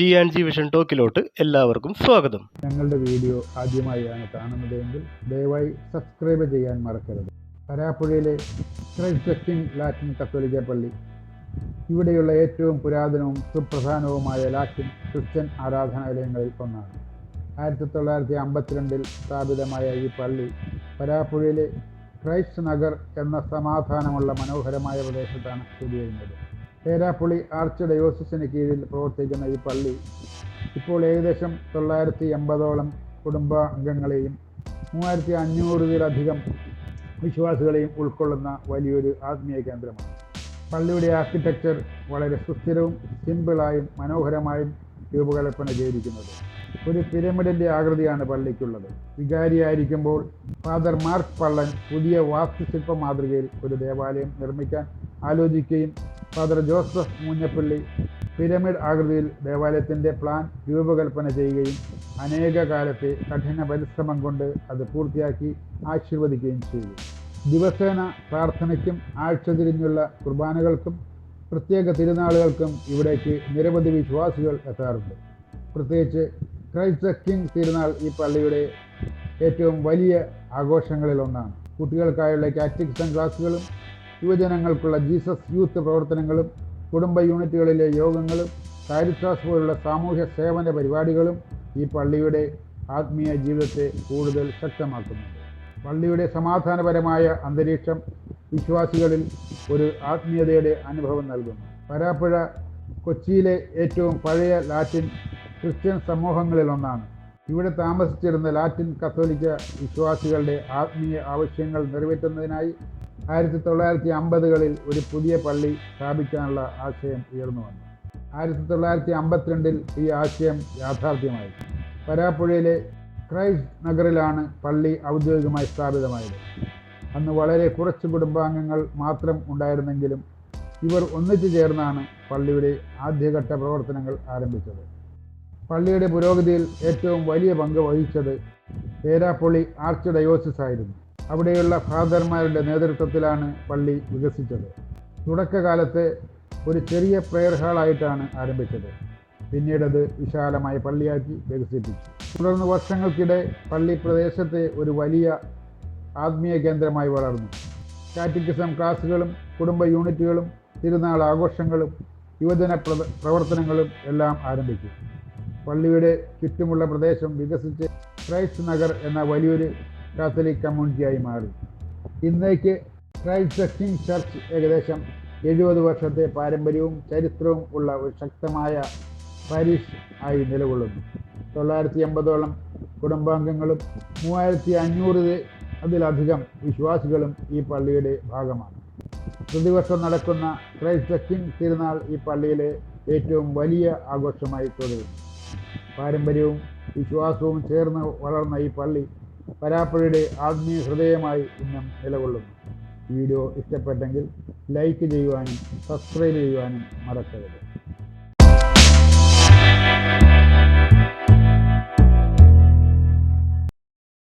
G and G vision ടോക്കിലോട്ട് എല്ലാവർക്കും സ്വാഗതം. ഞങ്ങളുടെ വീഡിയോ ആദ്യമായാണ് കാണുന്നതെങ്കിൽ ദയവായി സബ്സ്ക്രൈബ് ചെയ്യാൻ മറക്കരുത്. കരാപ്പുഴയിലെ ക്രൈസ്റ്റ് ലാറ്റിൻ കത്തോലിക്ക പള്ളി. ഇവിടെയുള്ള ഏറ്റവും പുരാതനവും സുപ്രധാനവുമായ ലാറ്റിൻ ക്രിസ്ത്യൻ ആരാധനാലയങ്ങളിൽ ഒന്നാണ്. ആയിരത്തി തൊള്ളായിരത്തി അമ്പത്തിരണ്ടിൽ സ്ഥാപിതമായ ഈ പള്ളി പരാപ്പുഴയിലെ ക്രൈസ്റ്റ് നഗർ എന്ന സമാധാനമുള്ള മനോഹരമായ പ്രദേശത്താണ് സ്ഥിതി ചെയ്യുന്നത്. പേരാപ്പുള്ളി ആർച്ച് ഡയോസിസിന് കീഴിൽ പ്രവർത്തിക്കുന്ന ഈ പള്ളി ഇപ്പോൾ ഏകദേശം തൊള്ളായിരത്തി എൺപതോളം കുടുംബാംഗങ്ങളെയും മൂവായിരത്തി അഞ്ഞൂറിലധികം വിശ്വാസികളെയും ഉൾക്കൊള്ളുന്ന വലിയൊരു ആത്മീയ കേന്ദ്രമാണ്. പള്ളിയുടെ ആർക്കിടെക്ചർ വളരെ സുസ്ഥിരവും സിമ്പിളായും മനോഹരമായും രൂപകൽപ്പന ചെയ്തിരിക്കുന്നത്. ഒരു പിരമിഡിന്റെ ആകൃതിയാണ് പള്ളിക്കുള്ളത്. വികാരിയായിരിക്കുമ്പോൾ ഫാദർ മാർക്ക് പള്ളൻ പുതിയ വാസ്തുശില്പ മാതൃകയിൽ ഒരു ദേവാലയം നിർമ്മിക്കാൻ ആലോചിക്കുകയും ഫാദർ ജോസഫ് മൂഞ്ഞപ്പള്ളി പിരമിഡ് ആകൃതിയിൽ ദേവാലയത്തിന്റെ പ്ലാൻ രൂപകൽപ്പന ചെയ്യുകയും അനേക കാലത്തെ കഠിന പരിശ്രമം കൊണ്ട് അത് പൂർത്തിയാക്കി ആശീർവദിക്കുകയും ചെയ്തു. ദിവസേന പ്രാർത്ഥനയ്ക്കും ആഴ്ച തിരിഞ്ഞുള്ള കുർബാനകൾക്കും പ്രത്യേക തിരുനാളുകൾക്കും ഇവിടേക്ക് നിരവധി വിശ്വാസികൾ എത്താറുണ്ട്. പ്രത്യേകിച്ച് ക്രൈസ്റ്റ് കിങ് തിരുനാൾ ഈ പള്ളിയുടെ ഏറ്റവും വലിയ ആഘോഷങ്ങളിലൊന്നാണ് കുട്ടികൾക്കായുള്ള കാറ്റിക്സൺ ക്ലാസ്സുകളും യുവജനങ്ങൾക്കുള്ള ജീസസ് യൂത്ത് പ്രവർത്തനങ്ങളും കുടുംബ യൂണിറ്റുകളിലെ യോഗങ്ങളും കാരിത്താസ് പോലുള്ള സാമൂഹ്യ സേവന പരിപാടികളും ഈ പള്ളിയുടെ ആത്മീയ ജീവിതത്തെ കൂടുതൽ ശക്തമാക്കുന്നു. പള്ളിയുടെ സമാധാനപരമായ അന്തരീക്ഷം വിശ്വാസികളിൽ ഒരു ആത്മീയതയുടെ അനുഭവം നൽകുന്നു. വരാപ്പുഴ കൊച്ചിയിലെ ഏറ്റവും പഴയ ലാറ്റിൻ ക്രിസ്ത്യൻ സമൂഹങ്ങളിൽ ഒന്നാണ് ഇവിടെ താമസിച്ചിരുന്ന ലാറ്റിൻ കത്തോലിക്ക വിശ്വാസികളുടെ ആത്മീയ ആവശ്യങ്ങൾ നിറവേറ്റുന്നതിനായി ആയിരത്തി തൊള്ളായിരത്തി അമ്പതുകളിൽ ഒരു പുതിയ പള്ളി സ്ഥാപിക്കാനുള്ള ആശയം ഉയർന്നു വന്നു. ആയിരത്തി തൊള്ളായിരത്തി അമ്പത്തിരണ്ടിൽ ഈ ആശയം യാഥാർത്ഥ്യമായി. പരാപ്പുഴയിലെ ക്രൈസ്റ്റ് നഗറിലാണ് പള്ളി ഔദ്യോഗികമായി സ്ഥാപിതമായത്. അന്ന് വളരെ കുറച്ച് കുടുംബാംഗങ്ങൾ മാത്രം ഉണ്ടായിരുന്നെങ്കിലും ഇവർ ഒന്നിച്ചു ചേർന്നാണ് പള്ളിയുടെ ആദ്യഘട്ട പ്രവർത്തനങ്ങൾ ആരംഭിച്ചത്. പള്ളിയുടെ പുരോഗതിയിൽ ഏറ്റവും വലിയ പങ്ക് വഹിച്ചത് പേരാപ്പള്ളി ആർച്ച് ഡയോസിസ് ആയിരുന്നു. അവിടെയുള്ള ഫാദർമാരുടെ നേതൃത്വത്തിലാണ് പള്ളി വികസിച്ചത്. തുടക്കകാലത്ത് ഒരു ചെറിയ പ്രെയർ ഹാളായിട്ടാണ് ആരംഭിച്ചത്. പിന്നീടത് വിശാലമായ പള്ളിയാക്കി വികസിപ്പിച്ചു. തുടർന്ന് വർഷങ്ങൾക്കിടെ പള്ളി പ്രദേശത്തെ ഒരു വലിയ ആത്മീയ കേന്ദ്രമായി വളർന്നു. കാറ്റിക്കിസം ക്ലാസുകളും കുടുംബ യൂണിറ്റുകളും തിരുനാൾ ആഘോഷങ്ങളും യുവജന പ്രവർത്തനങ്ങളും എല്ലാം ആരംഭിച്ചു. പള്ളിയുടെ ചുറ്റുമുള്ള പ്രദേശം വികസിച്ച് ക്രൈസ്റ്റ് നഗർ എന്ന വലിയൊരു കാത്തലിക് കമ്മ്യൂണിറ്റിയായി മാറി. ഇന്നേക്ക് ക്രൈസ്റ്റ് കിങ് ചർച്ച് ഏകദേശം എഴുപത് വർഷത്തെ പാരമ്പര്യവും ചരിത്രവും ഉള്ള ഒരു ശക്തമായ പാരീഷ് ആയി നിലകൊള്ളുന്നു. തൊള്ളായിരത്തി എൺപതോളം കുടുംബാംഗങ്ങളും മൂവായിരത്തി അഞ്ഞൂറ് അതിലധികം വിശ്വാസികളും ഈ പള്ളിയുടെ ഭാഗമാണ്. പ്രതിവർഷം നടക്കുന്ന ക്രൈസ്റ്റ് കിങ് തിരുനാൾ ഈ പള്ളിയിലെ ഏറ്റവും വലിയ ആഘോഷമായി തുടരുന്നു പാരമ്പര്യവും വിശ്വാസവും ചേർന്ന് വളർന്ന ഈ പള്ളി പരാപ്പുഴയുടെ ആത്മീയ ഹൃദയമായി ഇന്നും നിലകൊള്ളുന്നു. വീഡിയോ ഇഷ്ടപ്പെട്ടെങ്കിൽ ലൈക്ക് ചെയ്യുവാനും സബ്സ്ക്രൈബ് ചെയ്യുവാനും മറക്കരുത്.